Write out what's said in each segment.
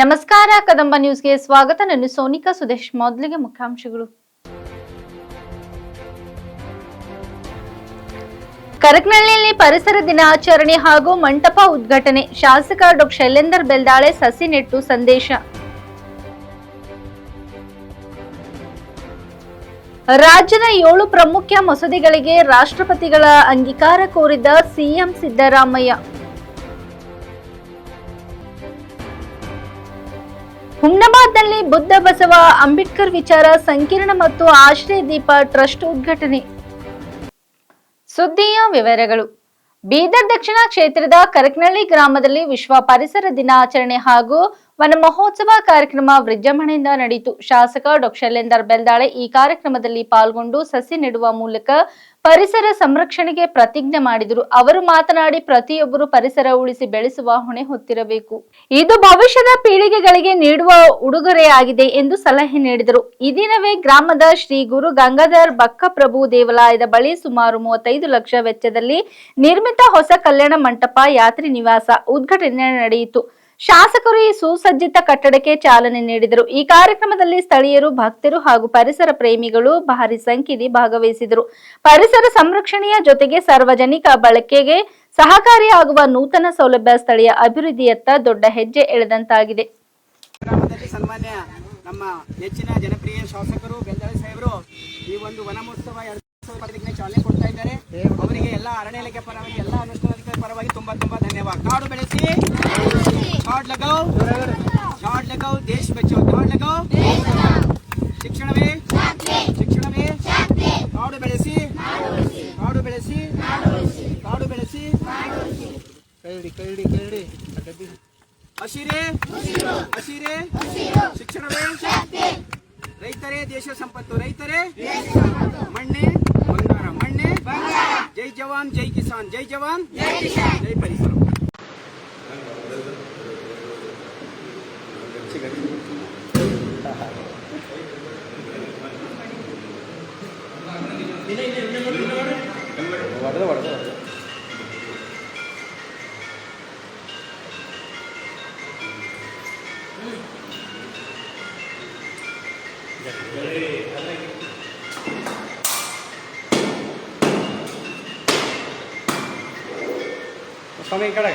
ನಮಸ್ಕಾರ, ಕದಂಬ ನ್ಯೂಸ್ಗೆ ಸ್ವಾಗತ. ನಾನು ಸೋನಿಕಾ ಸುದೇಶ್. ಮೊದಲಿಗೆ ಮುಖ್ಯಾಂಶಗಳು. ಕರಕ್ನಳ್ಳಿಯಲ್ಲಿ ಪರಿಸರ ದಿನಾಚರಣೆ ಹಾಗೂ ಮಂಟಪ ಉದ್ಘಾಟನೆ. ಶಾಸಕ ಡಾ. ಶೈಲೇಂದರ್ ಬೆಲ್ದಾಳೆ ಸಸಿ ನೆಟ್ಟು ಸಂದೇಶ. ರಾಜ್ಯದ ಏಳು ಪ್ರಮುಖ ಮಸೂದೆಗಳಿಗೆ ರಾಷ್ಟ್ರಪತಿಗಳ ಅಂಗೀಕಾರ ಕೋರಿದ ಸಿಎಂ ಸಿದ್ದರಾಮಯ್ಯ. ಹುಮ್ನಾಬಾದ್ನಲ್ಲಿ ಬುದ್ಧ ಬಸವ, ಅಂಬೇಡ್ಕರ್ ವಿಚಾರ, ಸಂಕಿರಣ ಮತ್ತು ಆಶ್ರಯ ದೀಪ ಟ್ರಸ್ಟ್ ಉದ್ಘಾಟನೆ. ಸುದ್ದಿಯ ವಿವರಗಳು. ಬೀದರ್ ದಕ್ಷಿಣ ಕ್ಷೇತ್ರದ ಕರಕನಹಳ್ಳಿ ಗ್ರಾಮದಲ್ಲಿ ವಿಶ್ವ ಪರಿಸರ ದಿನಾಚರಣೆ ಹಾಗೂ ವನ ಮಹೋತ್ಸವ ಕಾರ್ಯಕ್ರಮ ವಿಜೃಂಭಣೆಯಿಂದ ನಡೆಯಿತು. ಶಾಸಕ ಡಾ. ಶೈಲೇಂದರ್ ಬೆಲ್ದಾಳೆ ಈ ಕಾರ್ಯಕ್ರಮದಲ್ಲಿ ಪಾಲ್ಗೊಂಡು ಸಸಿ ನೆಡುವ ಮೂಲಕ ಪರಿಸರ ಸಂರಕ್ಷಣೆಗೆ ಪ್ರತಿಜ್ಞೆ ಮಾಡಿದರು. ಅವರು ಮಾತನಾಡಿ, ಪ್ರತಿಯೊಬ್ಬರು ಪರಿಸರ ಉಳಿಸಿ ಬೆಳೆಸುವ ಹೊಣೆ ಹೊತ್ತಿರಬೇಕು. ಇದು ಭವಿಷ್ಯದ ಪೀಳಿಗೆಗಳಿಗೆ ನೀಡುವ ಉಡುಗೊರೆಯಾಗಿದೆ ಎಂದು ಸಲಹೆ ನೀಡಿದರು. ಈ ದಿನವೇ ಗ್ರಾಮದ ಶ್ರೀ ಗುರು ಗಂಗಾಧರ್ ಬಕ್ಕಪ್ರಭು ದೇವಾಲಯದ ಬಳಿ ಸುಮಾರು ಮೂವತ್ತೈದು ಲಕ್ಷ ವೆಚ್ಚದಲ್ಲಿ ನಿರ್ಮಿತ ಹೊಸ ಕಲ್ಯಾಣ ಮಂಟಪ, ಯಾತ್ರಿ ನಿವಾಸ ಉದ್ಘಾಟನೆ ನಡೆಯಿತು. ಶಾಸಕರು ಈ ಸುಸಜ್ಜಿತ ಕಟ್ಟಡಕ್ಕೆ ಚಾಲನೆ ನೀಡಿದರು. ಈ ಕಾರ್ಯಕ್ರಮದಲ್ಲಿ ಸ್ಥಳೀಯರು, ಭಕ್ತರು ಹಾಗೂ ಪರಿಸರ ಪ್ರೇಮಿಗಳು ಭಾರಿ ಸಂಖ್ಯೆಯಲ್ಲಿ ಭಾಗವಹಿಸಿದರು. ಪರಿಸರ ಸಂರಕ್ಷಣೆಯ ಜೊತೆಗೆ ಸಾರ್ವಜನಿಕ ಬಳಕೆಗೆ ಸಹಕಾರಿಯಾಗುವ ನೂತನ ಸೌಲಭ್ಯ ಸ್ಥಳೀಯ ಅಭಿವೃದ್ಧಿಯತ್ತ ದೊಡ್ಡ ಹೆಜ್ಜೆ ಎಳೆದಂತಾಗಿದೆ. ನಮ್ಮ ಹೆಚ್ಚಿನ ಜನಪ್ರಿಯ ಶಾಸಕರು ಬೆಂದಳಿ ಸಾಹೇಬರು, ಈ ಒಂದು ವನ ಮಹೋತ್ಸವ ಚಾಲನೆ ಕೊಡ್ತಾ ಇದ್ದಾರೆ. ಅವರಿಗೆ ಎಲ್ಲ ಅರಣ್ಯ ಇಲಾಖೆ ಪರವಾಗಿ ಎಲ್ಲ ಅನುಷ್ಠಾನ ಪರವಾಗಿ ತುಂಬಾ ತುಂಬಾ ಧನ್ಯವಾದ. ಕಾಡು ಬೆಳೆಸಿ. ಕಾಡ್ ಲಗಾವ್. ಕಾಡ್ ಲಗಾವ್ ದೇಶ ಬಚಾವ್ ಕಾಡ್ ಲಗಾವ್. ಶಿಕ್ಷಣವೇ. ಶಿಕ್ಷಣವೇ. ಕಾಡು ಬೆಳೆಸಿ. ಕಾಡು ಬೆಳೆಸಿ. ಕಾಡು ಬೆಳೆಸಿ. ಕೈಡಿ ಕೈಡಿ ಕೈಡಿ ಹಸಿರೇ. ಹಸಿರೇ. ಶಿಕ್ಷಣವೇ. ರೈತರೇ ದೇಶ ಸಂಪತ್ತು. ರೈತರೇ ಮಣ್ಣೆ. చేయాలి జై జవాన్ జై కిసాన్. జై జవాన్ జై పరిశ్రమ పడదు పడదు. ಈ ಕಡೆ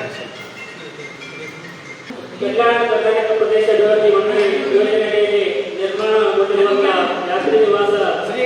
ಎಲ್ಲ ಕರ್ನಾಟಕ ಪ್ರದೇಶ ಅಭಿವೃದ್ಧಿ ಮಂಡಳಿ ಯೋಜನೆಯಡಿಯಲ್ಲಿ ನಿರ್ಮಾಣಗೊಂಡಿರುವ ಯಾತ್ರಿ ನಿವಾಸ ಶ್ರೀ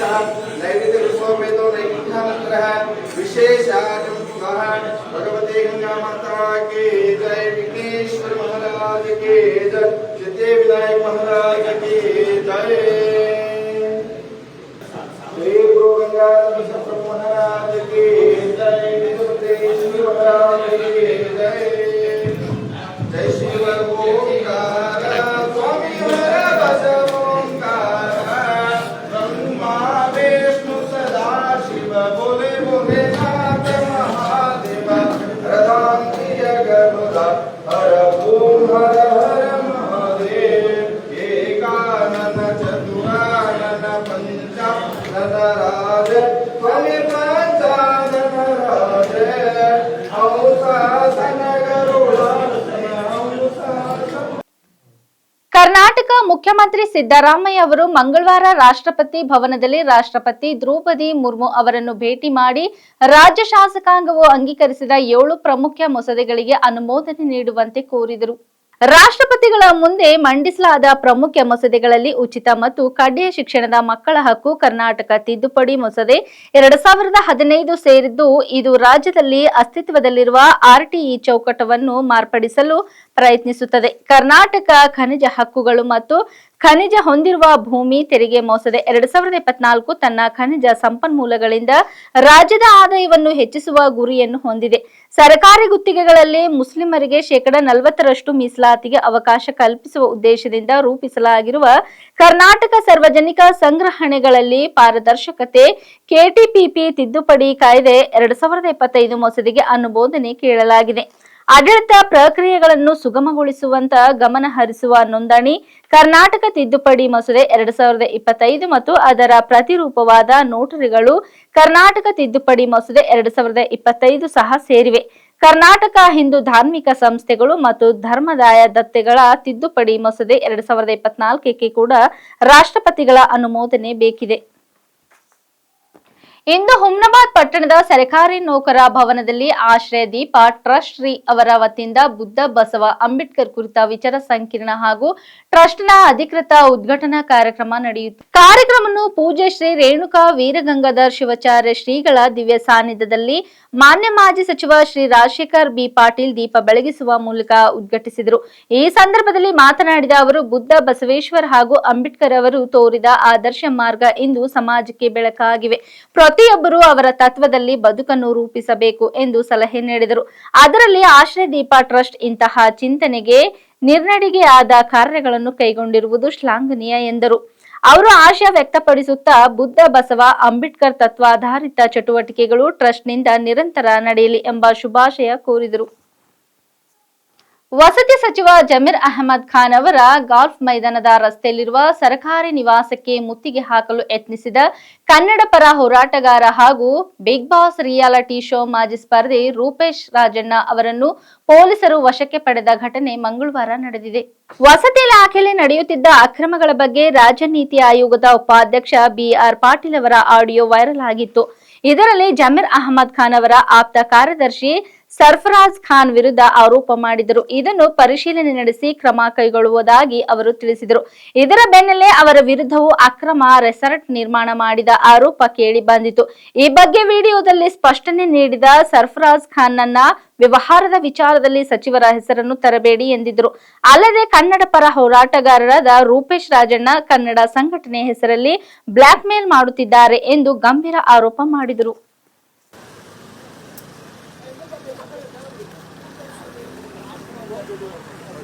نیشو نی مش بگوتی گنگا متا کے ಕರ್ನಾಟಕ ಮುಖ್ಯಮಂತ್ರಿ ಸಿದ್ದರಾಮಯ್ಯ ಅವರು ಮಂಗಳವಾರ ರಾಷ್ಟ್ರಪತಿ ಭವನದಲ್ಲಿ ರಾಷ್ಟ್ರಪತಿ ದ್ರೌಪದಿ ಮುರ್ಮು ಅವರನ್ನು ಭೇಟಿ ಮಾಡಿ ರಾಜ್ಯ ಶಾಸಕಾಂಗವು ಅಂಗೀಕರಿಸಿದ ಏಳು ಪ್ರಮುಖ ಮಸೂದೆಗಳಿಗೆ ಅನುಮೋದನೆ ನೀಡುವಂತೆ ಕೋರಿದರು. ರಾಷ್ಟ್ರಪತಿಗಳ ಮುಂದೆ ಮಂಡಿಸಲಾದ ಪ್ರಮುಖ ಮಸೂದೆಗಳಲ್ಲಿ ಉಚಿತ ಮತ್ತು ಕಡ್ಡಾಯ ಶಿಕ್ಷಣದ ಮಕ್ಕಳ ಹಕ್ಕು, ಕರ್ನಾಟಕ ತಿದ್ದುಪಡಿ ಮಸೂದೆ ಎರಡ್ ಸಾವಿರದ ಹದಿನೈದು ಸೇರಿದ್ದು, ಇದು ರಾಜ್ಯದಲ್ಲಿ ಅಸ್ತಿತ್ವದಲ್ಲಿರುವ ಆರ್ಟಿಇ ಚೌಕಟ್ಟವನ್ನು ಮಾರ್ಪಡಿಸಲು ಪ್ರಯತ್ನಿಸುತ್ತದೆ. ಕರ್ನಾಟಕ ಖನಿಜ ಹಕ್ಕುಗಳು ಮತ್ತು ಖನಿಜ ಹೊಂದಿರುವ ಭೂಮಿ ತೆರಿಗೆ ಮೋಸದೆ ಎರಡ್ ಸಾವಿರದ ಇಪ್ಪತ್ನಾಲ್ಕು ತನ್ನ ಖನಿಜ ಸಂಪನ್ಮೂಲಗಳಿಂದ ರಾಜ್ಯದ ಆದಾಯವನ್ನು ಹೆಚ್ಚಿಸುವ ಗುರಿಯನ್ನು ಹೊಂದಿದೆ. ಸರ್ಕಾರಿ ಗುತ್ತಿಗೆಗಳಲ್ಲಿ ಮುಸ್ಲಿಮರಿಗೆ ಶೇಕಡ ನಲವತ್ತರಷ್ಟು ಮೀಸಲಾತಿಗೆ ಅವಕಾಶ ಕಲ್ಪಿಸುವ ಉದ್ದೇಶದಿಂದ ರೂಪಿಸಲಾಗಿರುವ ಕರ್ನಾಟಕ ಸಾರ್ವಜನಿಕ ಸಂಗ್ರಹಣೆಗಳಲ್ಲಿ ಪಾರದರ್ಶಕತೆ, ಕೆಟಿಪಿಪಿ ತಿದ್ದುಪಡಿ ಕಾಯ್ದೆ ಎರಡ್ ಸಾವಿರದ ಇಪ್ಪತ್ತೈದು ಮಸೂದೆಗೆ ಅನುಮೋದನೆ ಕೇಳಲಾಗಿದೆ. ಆಡಳಿತ ಪ್ರಕ್ರಿಯೆಗಳನ್ನು ಸುಗಮಗೊಳಿಸುವಂತ ಗಮನ ಹರಿಸುವ ನೋಂದಣಿ, ಕರ್ನಾಟಕ ತಿದ್ದುಪಡಿ ಮಸೂದೆ ಎರಡ್ ಸಾವಿರದ ಇಪ್ಪತ್ತೈದು ಮತ್ತು ಅದರ ಪ್ರತಿರೂಪವಾದ ನೋಟರಿಗಳು ಕರ್ನಾಟಕ ತಿದ್ದುಪಡಿ ಮಸೂದೆ ಎರಡ್ ಸಾವಿರದ ಇಪ್ಪತ್ತೈದು ಸಹ ಸೇರಿವೆ. ಕರ್ನಾಟಕ ಹಿಂದೂ ಧಾರ್ಮಿಕ ಸಂಸ್ಥೆಗಳು ಮತ್ತು ಧರ್ಮದಾಯ ದತ್ತೆಗಳ ತಿದ್ದುಪಡಿ ಮಸೂದೆ ಎರಡ್ ಸಾವಿರದ ಇಪ್ಪತ್ನಾಲ್ಕಕ್ಕೆ ಕೂಡ ರಾಷ್ಟ್ರಪತಿಗಳ ಅನುಮೋದನೆ ಬೇಕಿದೆ. ಇಂದು ಹುಮ್ನಾಬಾದ್ ಪಟ್ಟಣದ ಸರ್ಕಾರಿ ನೌಕರ ಭವನದಲ್ಲಿ ಆಶ್ರಯ ದೀಪ ಟ್ರಸ್ಟ್ ಶ್ರೀ ಅವರ ವತಿಯಿಂದ ಬುದ್ಧ ಬಸವ ಅಂಬೇಡ್ಕರ್ ಕುರಿತ ವಿಚಾರ ಸಂಕಿರಣ ಹಾಗೂ ಟ್ರಸ್ಟ್ನ ಅಧಿಕೃತ ಉದ್ಘಾಟನಾ ಕಾರ್ಯಕ್ರಮ ನಡೆಯಿತು ಕಾರ್ಯಕ್ರಮವನ್ನು ಪೂಜೆ ಶ್ರೀ ರೇಣುಕಾ ವೀರಗಂಗಾಧರ್ ಶಿವಾಚಾರ್ಯ ಶ್ರೀಗಳ ದಿವ್ಯ ಸಾನ್ನಿಧ್ಯದಲ್ಲಿ ಮಾನ್ಯ ಮಾಜಿ ಸಚಿವ ಶ್ರೀ ರಾಜಶೇಖರ್ ಬಿ ಪಾಟೀಲ್ ದೀಪ ಬೆಳಗಿಸುವ ಮೂಲಕ ಉದ್ಘಾಟಿಸಿದರು. ಈ ಸಂದರ್ಭದಲ್ಲಿ ಮಾತನಾಡಿದ ಅವರು, ಬುದ್ಧ ಬಸವೇಶ್ವರ್ ಹಾಗೂ ಅಂಬೇಡ್ಕರ್ ಅವರು ತೋರಿದ ಆದರ್ಶ ಮಾರ್ಗ ಇಂದು ಸಮಾಜಕ್ಕೆ ಬೆಳಕಾಗಿವೆ. ಪ್ರತಿಯೊಬ್ಬರು ಅವರ ತತ್ವದಲ್ಲಿ ಬದುಕನ್ನು ರೂಪಿಸಬೇಕು ಎಂದು ಸಲಹೆ ನೀಡಿದರು. ಅದರಲ್ಲಿ ಆಶ್ರಯ ದೀಪ ಟ್ರಸ್ಟ್ ಇಂತಹ ಚಿಂತನೆಗೆ ನಿರ್ನಡಿಗೆ ಆದ ಕಾರ್ಯಗಳನ್ನು ಕೈಗೊಂಡಿರುವುದು ಶ್ಲಾಘನೀಯ ಎಂದರು. ಅವರು ಆಶಯ ವ್ಯಕ್ತಪಡಿಸುತ್ತಾ ಬುದ್ಧ, ಬಸವ, ಅಂಬೇಡ್ಕರ್ ತತ್ವಾಧಾರಿತ ಚಟುವಟಿಕೆಗಳು ಟ್ರಸ್ಟ್ನಿಂದ ನಿರಂತರ ನಡೆಯಲಿ ಎಂಬ ಶುಭಾಶಯ ಕೋರಿದರು. ವಸತಿ ಸಚಿವ ಜಮೀರ್ ಅಹಮದ್ ಖಾನ್ ಅವರ ಗಾಲ್ಫ್ ಮೈದಾನದ ರಸ್ತೆಯಲ್ಲಿರುವ ಸರ್ಕಾರಿ ನಿವಾಸಕ್ಕೆ ಮುತ್ತಿಗೆ ಹಾಕಲು ಯತ್ನಿಸಿದ ಕನ್ನಡ ಪರ ಹೋರಾಟಗಾರ ಹಾಗೂ ಬಿಗ್ ಬಾಸ್ ರಿಯಾಲಿಟಿ ಶೋ ಮಾಜಿ ಸ್ಪರ್ಧಿ ರೂಪೇಶ್ ರಾಜಣ್ಣ ಅವರನ್ನು ಪೊಲೀಸರು ವಶಕ್ಕೆ ಪಡೆದ ಘಟನೆ ಮಂಗಳವಾರ ನಡೆದಿದೆ. ವಸತಿ ಇಲಾಖೆಯಲ್ಲಿ ನಡೆಯುತ್ತಿದ್ದ ಅಕ್ರಮಗಳ ಬಗ್ಗೆ ರಾಜ್ಯ ನೀತಿ ಆಯೋಗದ ಉಪಾಧ್ಯಕ್ಷ ಬಿಆರ್ ಪಾಟೀಲ್ ಅವರ ಆಡಿಯೋ ವೈರಲ್ ಆಗಿತ್ತು. ಇದರಲ್ಲಿ ಜಮೀರ್ ಅಹಮದ್ ಖಾನ್ ಅವರ ಆಪ್ತ ಕಾರ್ಯದರ್ಶಿ ಸರ್ಫರಾಜ್ ಖಾನ್ ವಿರುದ್ಧ ಆರೋಪ ಮಾಡಿದರು. ಇದನ್ನು ಪರಿಶೀಲನೆ ನಡೆಸಿ ಕ್ರಮ ಕೈಗೊಳ್ಳುವುದಾಗಿ ಅವರು ತಿಳಿಸಿದರು. ಇದರ ಬೆನ್ನಲ್ಲೇ ಅವರ ವಿರುದ್ಧವೂ ಅಕ್ರಮ ರೆಸಾರ್ಟ್ ನಿರ್ಮಾಣ ಮಾಡಿದ ಆರೋಪ ಕೇಳಿ ಬಂದಿತು. ಈ ಬಗ್ಗೆ ವಿಡಿಯೋದಲ್ಲಿ ಸ್ಪಷ್ಟನೆ ನೀಡಿದ ಸರ್ಫರಾಜ್ ಖಾನ್ ನನ್ನ ವ್ಯವಹಾರದ ವಿಚಾರದಲ್ಲಿ ಸಚಿವರ ಹೆಸರನ್ನು ತರಬೇಡಿ ಎಂದಿದ್ದರು. ಅಲ್ಲದೆ ಕನ್ನಡ ಪರ ಹೋರಾಟಗಾರರಾದ ರೂಪೇಶ್ ರಾಜಣ್ಣ ಕನ್ನಡ ಸಂಘಟನೆ ಹೆಸರಲ್ಲಿ ಬ್ಲಾಕ್ ಮೇಲ್ ಮಾಡುತ್ತಿದ್ದಾರೆ ಎಂದು ಗಂಭೀರ ಆರೋಪ ಮಾಡಿದರು.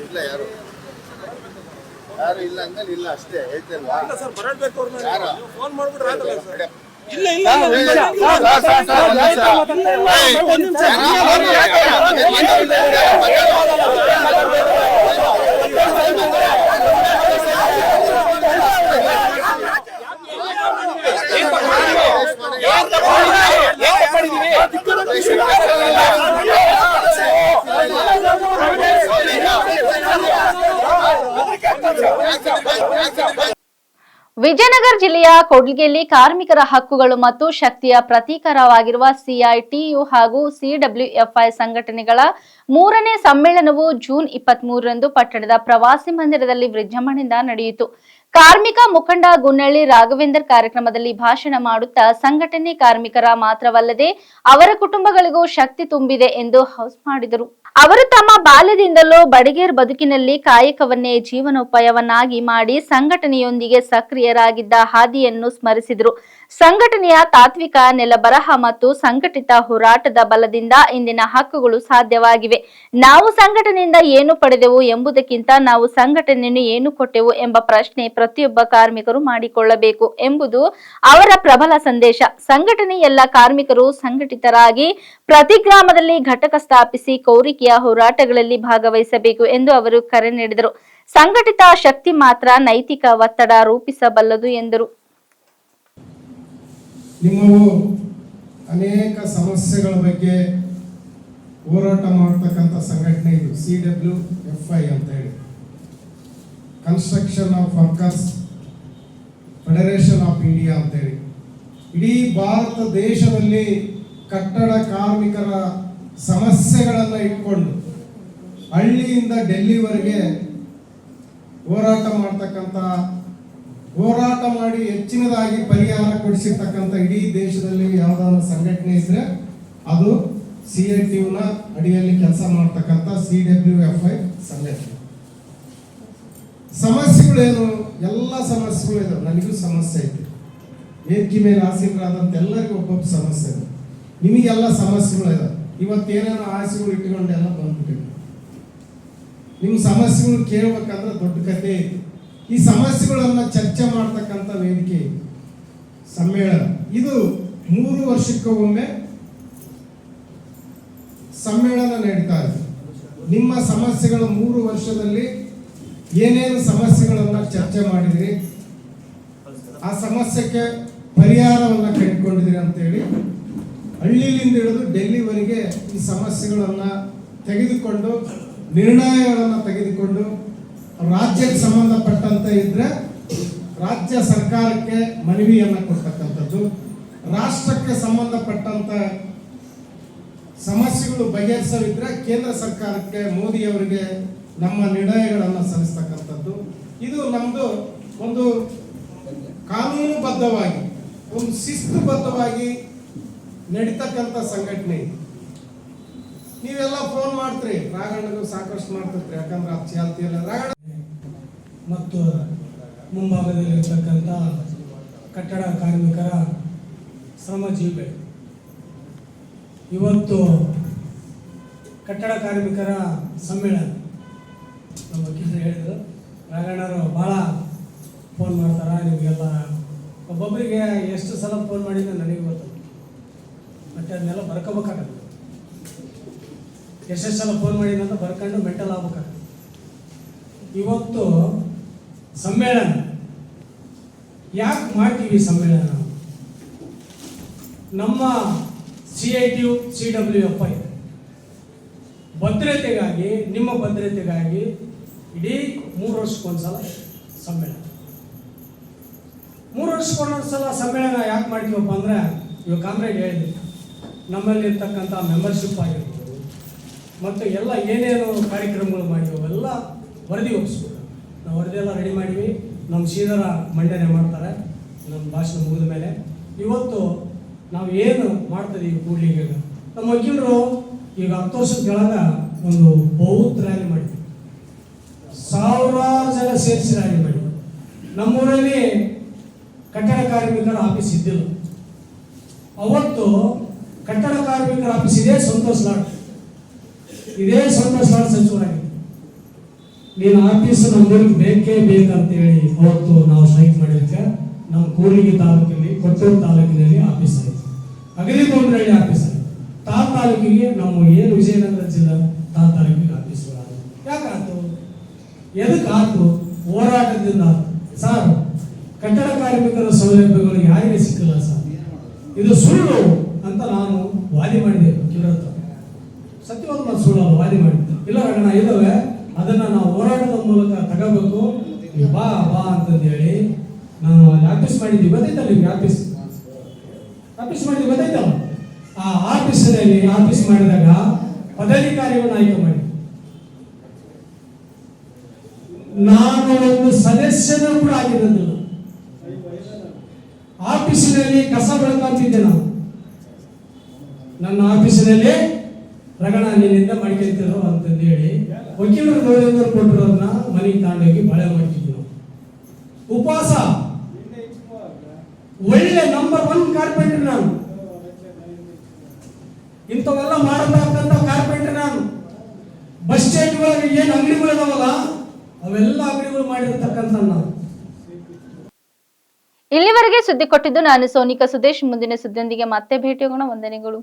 ಇಲ್ಲ ಯಾರು ಯಾರು ಇಲ್ಲ ಅಂದ್ರೆ ಇಲ್ಲ ಅಷ್ಟೇ ಹೇಳ್ತಿಲ್ವಾ ಯಾರು? ಇಲ್ಲ ಇಲ್ಲ ಏಯ್, ಏಯ್, ಸರ್, ಸರ್, ಸರ್, ನಿಮಿಷ. ಏಯ್, ಯಾರು? ವಿಜಯನಗರ ಜಿಲ್ಲೆಯ ಕೊಡ್ಲಿಗೆಯಲ್ಲಿ ಕಾರ್ಮಿಕರ ಹಕ್ಕುಗಳು ಮತ್ತು ಶಕ್ತಿಯ ಪ್ರತೀಕರವಾಗಿರುವ ಸಿಐಟಿಯು ಹಾಗೂ ಸಿಡಬ್ಲ್ಯೂಎಫ್ಐ ಸಂಘಟನೆಗಳ ಮೂರನೇ ಸಮ್ಮೇಳನವು ಜೂನ್ ಇಪ್ಪತ್ತ್ ಮೂರರಂದು ಪಟ್ಟಣದ ಪ್ರವಾಸಿ ಮಂದಿರದಲ್ಲಿ ವಿಜೃಂಭಣೆಯಿಂದ ನಡೆಯಿತು. ಕಾರ್ಮಿಕ ಮುಖಂಡ ಗುನ್ನಳ್ಳಿ ರಾಘವೇಂದರ್ ಕಾರ್ಯಕ್ರಮದಲ್ಲಿ ಭಾಷಣ ಮಾಡುತ್ತಾ ಸಂಘಟನೆ ಕಾರ್ಮಿಕರ ಮಾತ್ರವಲ್ಲದೆ ಅವರ ಕುಟುಂಬಗಳಿಗೂ ಶಕ್ತಿ ತುಂಬಿದೆ ಎಂದು ಹೌಸ್ ಮಾಡಿದರು. ಅವರು ತಮ್ಮ ಬಾಲ್ಯದಿಂದಲೂ ಬಡಗೇರ್ ಬದುಕಿನಲ್ಲಿ ಕಾಯಕವನ್ನೇ ಜೀವನೋಪಾಯವನ್ನಾಗಿ ಮಾಡಿ ಸಂಘಟನೆಯೊಂದಿಗೆ ಸಕ್ರಿಯರಾಗಿದ್ದ ಹಾದಿಯನ್ನು ಸ್ಮರಿಸಿದರು. ಸಂಘಟನೆಯ ತಾತ್ವಿಕ ನೆಲಬರಹ ಮತ್ತು ಸಂಘಟಿತ ಹೋರಾಟದ ಬಲದಿಂದ ಇಂದಿನ ಹಕ್ಕುಗಳು ಸಾಧ್ಯವಾಗಿವೆ. ನಾವು ಸಂಘಟನೆಯಿಂದ ಏನು ಪಡೆದೆವು ಎಂಬುದಕ್ಕಿಂತ ನಾವು ಸಂಘಟನೆಯನ್ನು ಏನು ಕೊಟ್ಟೆವು ಎಂಬ ಪ್ರಶ್ನೆ ಪ್ರತಿಯೊಬ್ಬ ಕಾರ್ಮಿಕರು ಮಾಡಿಕೊಳ್ಳಬೇಕು ಎಂಬುದು ಅವರ ಪ್ರಬಲ ಸಂದೇಶ. ಸಂಘಟನೆ ಎಲ್ಲ ಕಾರ್ಮಿಕರು ಸಂಘಟಿತರಾಗಿ ಪ್ರತಿ ಗ್ರಾಮದಲ್ಲಿ ಘಟಕ ಸ್ಥಾಪಿಸಿ ಕೋರಿಕೆಯ ಹೋರಾಟಗಳಲ್ಲಿ ಭಾಗವಹಿಸಬೇಕು ಎಂದು ಅವರು ಕರೆ ನೀಡಿದರು. ಸಂಘಟಿತ ಶಕ್ತಿ ಮಾತ್ರ ನೈತಿಕ ಒತ್ತಡ ರೂಪಿಸಬಲ್ಲದು ಎಂದರು. ಅನೇಕ ಸಮಸ್ಯೆಗಳ ಬಗ್ಗೆ ಹೋರಾಟ ಮಾಡ್ತಕ್ಕಂಥ ಸಂಘಟನೆ ಇದು ಸಿ ಡಬ್ಲ್ಯೂ ಎಫ್ ಐ ಅಂತ ಹೇಳಿ. Construction of workers federation of India ಅಂತೇಳಿ. ಇಡೀ ಭಾರತ ದೇಶದಲ್ಲಿ ಕಟ್ಟಡ ಕಾರ್ಮಿಕರ ಸಮಸ್ಯೆಗಳನ್ನು ಇಟ್ಕೊಂಡು ಹಳ್ಳಿಯಿಂದ ಡೆಲ್ಲಿವರೆಗೆ ಹೋರಾಟ ಮಾಡ್ತಕ್ಕಂಥ, ಹೋರಾಟ ಮಾಡಿ ಹೆಚ್ಚಿನದಾಗಿ ಪರಿಹಾರ ಕೊಡಿಸಿರ್ತಕ್ಕಂಥ ಇಡೀ ದೇಶದಲ್ಲಿ ಯಾವುದಾದ್ರು ಸಂಘಟನೆ ಇದ್ರೆ ಅದು ಸಿ ಐ ಟಿ ಅಡಿಯಲ್ಲಿ ಕೆಲಸ ಮಾಡ್ತಕ್ಕಂಥ ಸಿ ಡಬ್ಲ್ಯೂ ಎಫ್ ಐ ಸಂಘಟನೆ. ಸಮಸ್ಯೆಗಳೇನು? ಎಲ್ಲ ಸಮಸ್ಯೆಗಳು ಇದಾವೆ. ನನಗೂ ಸಮಸ್ಯೆ ಐತೆ. ವೇದಿಕೆ ಮೇಲೆ ಆಸೀನರಾದಂಥ ಎಲ್ಲರಿಗೂ ಒಬ್ಬೊಬ್ಬ ಸಮಸ್ಯೆ ಇದೆ. ನಿಮಗೆಲ್ಲ ಸಮಸ್ಯೆಗಳು ಇದಾವೆ. ಇವತ್ತೇನೇನೋ ಆಸೆಗಳು ಇಟ್ಕೊಂಡು ಎಲ್ಲ ಬಂದ್ಬಿಟ್ಟಿದೆ. ನಿಮ್ಮ ಸಮಸ್ಯೆಗಳು ಕೇಳಬೇಕಂದ್ರೆ ದೊಡ್ಡ ಕಥೆ ಐತಿ. ಈ ಸಮಸ್ಯೆಗಳನ್ನ ಚರ್ಚೆ ಮಾಡ್ತಕ್ಕಂಥ ವೇದಿಕೆ. ಸಮ್ಮೇಳನ. ಇದು ಮೂರು ವರ್ಷಕ್ಕೊಮ್ಮೆ ಸಮ್ಮೇಳನ ನಡೀತಾ ಇದೆ. ನಿಮ್ಮ ಸಮಸ್ಯೆಗಳು ಮೂರು ವರ್ಷದಲ್ಲಿ ಏನೇನು ಸಮಸ್ಯೆಗಳನ್ನು ಚರ್ಚೆ ಮಾಡಿದ್ರಿ? ಆ ಸಮಸ್ಯೆಗೆ ಪರಿಹಾರವನ್ನ ಕಂಡುಕೊಂಡಿದ್ರಿ ಅಂತೇಳಿ ಹಳ್ಳಿಯಿಂದ ಹಿಡಿದು ಡೆಲ್ಲಿವರೆಗೆ ಈ ಸಮಸ್ಯೆಗಳನ್ನು ತೆಗೆದುಕೊಂಡು, ನಿರ್ಣಯಗಳನ್ನು ತೆಗೆದುಕೊಂಡು ರಾಜ್ಯಕ್ಕೆ ಸಂಬಂಧಪಟ್ಟಂತೆ ಇದ್ರೆ ರಾಜ್ಯ ಸರ್ಕಾರಕ್ಕೆ ಮನವಿಯನ್ನ ಕೊಡ್ತಕ್ಕಂಥದ್ದು, ರಾಷ್ಟ್ರಕ್ಕೆ ಸಂಬಂಧಪಟ್ಟಂತ ಸಮಸ್ಯೆಗಳು ಬಗೆಹರಿಸವಿದ್ರೆ ಕೇಂದ್ರ ಸರ್ಕಾರಕ್ಕೆ ಮೋದಿ ಅವರಿಗೆ ನಮ್ಮ ನಿರ್ಣಯಗಳನ್ನು ಸಲ್ಲಿಸ್ತಕ್ಕಂಥದ್ದು. ಇದು ನಮ್ಮದು ಒಂದು ಕಾನೂನುಬದ್ಧವಾಗಿ, ಒಂದು ಶಿಸ್ತುಬದ್ಧವಾಗಿ ನಡೀತಕ್ಕಂಥ ಸಂಘಟನೆ ನೀವೆಲ್ಲ ಫೋನ್ ಮಾಡ್ತೀರಿ. ರಾಘಣ್ಣಗೂ ಸಾಕಷ್ಟು ಮಾಡ್ತಿರ್ತೀರಿ, ಯಾಕಂದ್ರೆ ಅದು ಚಾಲ್ತಿಯಲ್ಲ ರಾಘಣ್ಣ ಮತ್ತು ಮುಂಭಾಗದಲ್ಲಿರ್ತಕ್ಕಂಥ ಕಟ್ಟಡ ಕಾರ್ಮಿಕರ ಶ್ರಮಜೀವಿ ಇವತ್ತು ಕಟ್ಟಡ ಕಾರ್ಮಿಕರ ಸಮ್ಮೇಳನ. ನಮ್ಮ ವಕೀಲರು ಹೇಳಿದ್ರು ನಾರಾಯಣರು ಭಾಳ ಫೋನ್ ಮಾಡ್ತಾರೆ ನಿಮಗೆಲ್ಲ ಒಬ್ಬೊಬ್ಬರಿಗೆ ಎಷ್ಟು ಸಲ ಫೋನ್ ಮಾಡಿದ್ರೆ ನನಗೆ ಗೊತ್ತು. ಮತ್ತೆ ಅದನ್ನೆಲ್ಲ ಬರ್ಕೋಬೇಕಾಗತ್ತೆ. ಎಷ್ಟೆಷ್ಟು ಸಲ ಫೋನ್ ಮಾಡಿದ್ದೆ ಅಂತ ಬರ್ಕೊಂಡು ಮೆಂಟಲ್ ಆಗ್ಬೇಕಾಗತ್ತೆ. ಇವತ್ತು ಸಮ್ಮೇಳನ. ಯಾಕೆ ಮಾಡ್ತೀವಿ ಸಮ್ಮೇಳನ? ನಮ್ಮ C I T U C W F I ಭದ್ರತೆಗಾಗಿ, ನಿಮ್ಮ ಭದ್ರತೆಗಾಗಿ ಇಡೀ ಮೂರು ವರ್ಷಕ್ಕೊಂದ್ಸಲ ಸಮ್ಮೇಳನ. ಮೂರು ವರ್ಷಕ್ಕೊಂದೊಂದ್ಸಲ ಸಮ್ಮೇಳನ ಯಾಕೆ ಮಾಡ್ತೀವಪ್ಪ ಅಂದ್ರೆ, ಇವಾಗ ಕಾಮ್ರೇಡ್ ಹೇಳಿದ್ವಿ ನಮ್ಮಲ್ಲಿ ಇರ್ತಕ್ಕಂಥ ಮೆಂಬರ್ಶಿಪ್ ಆಗಿರ್ಬೋದು, ಮತ್ತು ಎಲ್ಲ ಏನೇನು ಕಾರ್ಯಕ್ರಮಗಳು ಮಾಡಿದ್ವಿ, ಅವೆಲ್ಲ ವರದಿ ಒಪ್ಪಿಸ್ಬೋದು ನಾವು ವರದಿ ಎಲ್ಲ ರೆಡಿ ಮಾಡಿವಿ ನಮ್ಮ ಶ್ರೀಧರ ಮಂಡನೆ ಮಾಡ್ತಾರೆ, ನಮ್ಮ ಭಾಷಣ ಮುಗಿದ ಮೇಲೆ. ಇವತ್ತು ನಾವು ಏನು ಮಾಡ್ತಿದ್ದೀವಿ ಕೂಡ್ಲಿಗೆ? ಈಗ ನಮ್ಮ ವಕೀಲರು ಈಗ ಹತ್ತು ವರ್ಷದ ಕೆಳಗೆ ಒಂದು ಬೌದ್ಧ ರ್ಯಾಲಿ ಮಾಡಿದ್ವಿ ಸಾವಿರಾರು ಜನ ಸೇರಿಸಿ ರ್ಯಾಲಿ ಮಾಡಿದ್ವಿ ನಮ್ಮೂರಲ್ಲಿ ಕಟ್ಟಡ ಕಾರ್ಮಿಕರ ಆಫೀಸ್ ಇದ್ದಿಲ್ಲ. ಅವತ್ತು ಕಟ್ಟಡ ಕಾರ್ಮಿಕರ ಆಫೀಸ್ ಇದೇ, ಸಂತೋಷ್ ಲಾಡ್. ಇದೇ ಸಂತೋಷ್ ಲಾಡ್ ಸಚಿವರಾಗಿದೆ ನೀನು ಆಫೀಸ್ ನಮ್ಮೂರಿಗೆ ಬೇಕೇ ಬೇಕಂತೇಳಿ ಅವತ್ತು ನಾವು ಸ್ಟ್ರೈಕ್ ಮಾಡಿದ್ದಕ್ಕೆ ನಮ್ಮ ಕೂರ್ಲಿಗಿ ತಾಲೂಕಿನಲ್ಲಿ, ಕೊಟ್ಟೂರು ತಾಲೂಕಿನಲ್ಲಿ ಆಫೀಸ್ ಆಯಿತು. ಅಗಲಿಗೊಂಡ್ರಳ್ಳಿ ಆಫೀಸ್ ಆಯಿತು. ತಾ ತಾಲೂಕಿಗೆ ನಮ್ಮ ಏನು ವಿಜಯನಗರ ಜಿಲ್ಲಾ ತಾ ತಾಲೂಕಿಗೆ ಆಫೀಸ್ಗಳಾದವು ಯಾಕಾಯ್ತು ಎದಕ್ಕೆ ಆತು ಹೋರಾಟದಿಂದ ಸರ್. ಕಟ್ಟಡ ಕಾರ್ಮಿಕರ ಸೌಲಭ್ಯಗಳು ಯಾರಿಗೆ ಸಿಕ್ಕಿಲ್ಲ ಸರ್. ಇದು ಸುಳ್ಳು ಅಂತ ನಾನು ವಾದಿ ಮಾಡಿದೆ ಹತ್ರ. ಸತ್ಯವಾದ ಮಾತು ಸುಳ್ಳಲ್ಲ ವಾದಿ ಮಾಡಿ. ಇಲ್ಲ ರಗಣ ಇದಾವೆ ಅದನ್ನ ನಾವು ಹೋರಾಟದ ಮೂಲಕ ತಗೋಬೇಕು. ಬಾ ಬಾ ಅಂತಂದು ಹೇಳಿ ನಾನು ಆಫೀಸ್ ಮಾಡಿದ್ವಿ. ಗೊತ್ತಾಯ್ತಲ್ಲ ನಿಮ್ಗೆ ಆಫೀಸ್? ಆಫೀಸ್ ಮಾಡಿದ್ವಿ ಗೊತ್ತಾಯ್ತಲ್ಲ ಆ ಆಫೀಸಿನಲ್ಲಿ ಆಫೀಸ್ ಮಾಡಿದಾಗ ಪದಾಧಿಕಾರಿಗಳನ್ನ ಆಯ್ಕೆ ಮಾಡಿ. ನಾನು ಒಂದು ಸದಸ್ಯನೂ ಕೂಡ ಆಗಿರೋದಿಲ್ಲ ಆಫೀಸಿನಲ್ಲಿ ಕಸ ಬೆಳಕಂತಿದ್ದೆ ನಾನು. ನನ್ನ ಆಫೀಸಿನಲ್ಲಿ, ರಗಣ ನಿನ್ನಿಂದ ಮಾಡ್ಕೊಳ್ತಿರೋ ಅಂತಂದು ಹೇಳಿ ವಕೀಲರು ಗೌರವ ಕೊಟ್ಟಿರೋದನ್ನ ಮನೆಗೆ ತಾಂಡೋಗಿ ಬಾಳೆ ಮಾಡ್ತಿದ್ವಿ ನಾವು ಉಪವಾಸ. ಒಳ್ಳೆ ನಂಬರ್ ಒನ್ ಕಾರ್ಪೆಂಟರ್ ನಾನು. ಇಂಥವೆಲ್ಲ ಮಾಡಬಾರ್ದಂತ ಕಾರ್ಪೆಂಟರ್ ನಾನು. ಬಸ್ ಸ್ಟ್ಯಾಂಡ್ ಒಳಗೆ ಏನು ಅಂಗಡಿಗಳು ಇದಾವಲ್ಲ ಅವೆಲ್ಲ ಅಂಗಡಿಗಳು ಮಾಡಿರ್ತಕ್ಕಂಥ ನಾವು ಇಲ್ಲಿವರೆಗೆ ಸುದ್ದಿ ಕೊಟ್ಟಿದ್ದು ನಾನು ಸೋನಿಕಾ ಸುದೇಶ್. ಮುಂದಿನ ಸುದ್ದಿಯೊಂದಿಗೆ ಮತ್ತೆ ಭೇಟಿಯಾಗೋಣ. ವಂದನೆಗಳು.